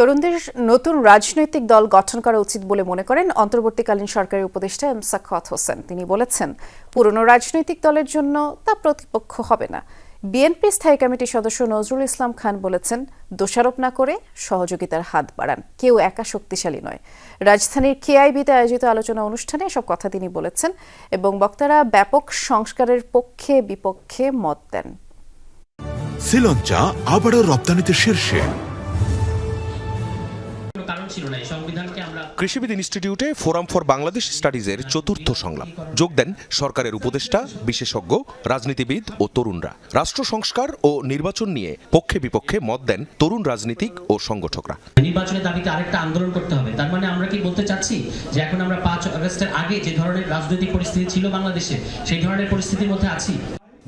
তরুণদের নতুন রাজনৈতিক দল গঠন করা উচিত বলে মনে করেন অন্তর্বর্তীকালীন সরকারের উপদেষ্টা এম সাখাওয়াত হোসেন। তিনি বলেছেন, পুরনো রাজনৈতিক দলের জন্য তা প্রতিপক্ষ হবে না। বিএনপি স্থায়ী কমিটির সদস্য নজরুল ইসলাম খান বলেছেন, দোষারোপ না করে সহযোগিতার হাত বাড়ান। কেউ একা শক্তিশালী নয়। রাজধানীর কেআইবিতে আয়োজিত আলোচনা অনুষ্ঠানে সব কথা তিনি বলেছেন এবং বক্তারা ব্যাপক সংস্কারের পক্ষে বিপক্ষে মত দেন। শ্রীলঞ্চা আবারও রপ্তানিতে শীর্ষে। কৃষিবিদ ইনস্টিটিউটে ফোরাম ফর বাংলাদেশ স্টাডিজের চতুর্থ সংলাপ। যোগ দেন সরকারের উপদেষ্টা বিশেষজ্ঞ রাজনীতিবিদ ও তরুণরা। রাষ্ট্র সংস্কার ও নির্বাচন নিয়ে পক্ষে বিপক্ষে মত দেন তরুণ রাজনীতিক ও সংগঠকরা। নির্বাচনের দাবিতে আরেকটা আন্দোলন করতে হবে। তার মানে আমরা কি বলতে চাচ্ছি যে এখন আমরা পাঁচ আগস্টের আগে যে ধরনের রাজনৈতিক পরিস্থিতি ছিল বাংলাদেশে সেই ধরনের পরিস্থিতির মধ্যে আছি।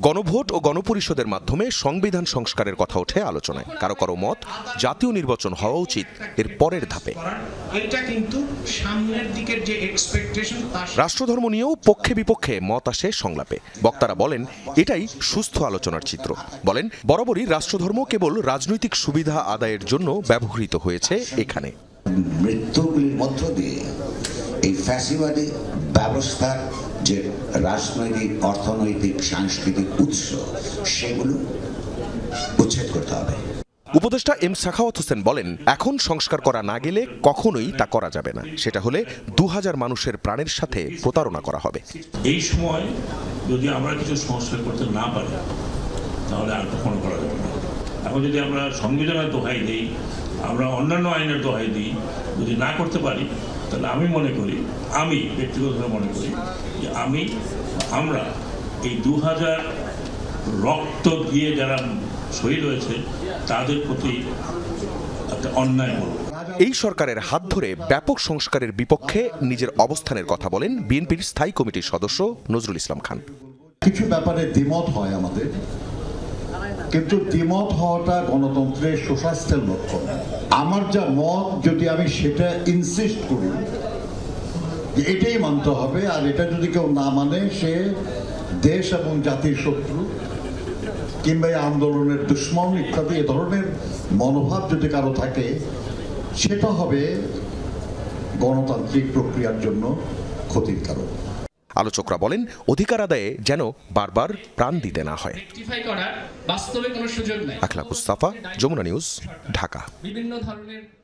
গণভোট ও গণপরিষদের মাধ্যমে সংবিধান সংস্কারের কথা ওঠে আলোচনায়। কারও কারও মত জাতীয় নির্বাচন হওয়া উচিত এর পরের ধাপে। করার এটা কিন্তু সামনের দিকের যে এক্সপেকটেশন তার রাষ্ট্রধর্ম নিয়েও পক্ষে বিপক্ষে মত আসে সংলাপে। বক্তারা বলেন এটাই সুস্থ আলোচনার চিত্র। বলেন বরাবরই রাষ্ট্রধর্ম কেবল রাজনৈতিক সুবিধা আদায়ের জন্য ব্যবহৃত হয়েছে এখানে। মৃত্যুগুলির মধ্য দিয়ে এই ফ্যাসিবাদী ব্যবস্থার যে রাজনৈতিক অর্থনৈতিক সাংস্কৃতিক উৎস সেগুলো উচ্ছেদ করতে হবে। উপদেষ্টা এম সাখাওয়াত হোসেন বলেন এখন সংস্কার করা না গেলে কখনোই তা করা যাবে না। সেটা হলে দু হাজার মানুষের প্রাণের সাথে প্রতারণা করা হবে। এই সময় যদি আমরা কিছু সংস্কার করতে না পারি তাহলে আর কখনো করা যাবে না। এখন যদি আমরা সংবিধানের দোহাই দিই আমরা অন্যান্য আইনের দোহাই দিই যদি না করতে পারি তাহলে আমি মনে করি আমি ব্যক্তিগতভাবে মনে করি যে আমি আমরা এই দু হাজার রক্ত দিয়ে যারা শহীদ হয়েছে তাদের প্রতি একটা অন্যায় বলব। এই সরকারের হাত ধরে ব্যাপক সংস্কারের বিপক্ষে নিজের অবস্থানের কথা বলেন বিএনপির স্থায়ী কমিটির সদস্য নজরুল ইসলাম খান। কিছু ব্যাপারে দ্বিমত হয় আমাদের। কিন্তু দ্বিমত হওয়াটা গণতন্ত্রের সুস্বাস্থ্যের লক্ষণ। আমার যা মত, যদি আমি সেটা ইনসিস্ট করি এটাই মানতে হবে, আর এটা যদি কেউ না মানে সে দেশ এবং জাতির শত্রু, কিংবা এই আন্দোলনের দুশ্মন, ইত্যাদি, এ ধরনের মনোভাব যদি কারও থাকে, সেটা হবে গণতান্ত্রিক প্রক্রিয়ার জন্য ক্ষতির কারণ। আলোচকরা বলেন অধিকার আদায়ে যেন বারবার প্রাণ দিতে না হয়। আখলা সাফা যমুনা নিউজ ঢাকা। বিভিন্ন ধরনের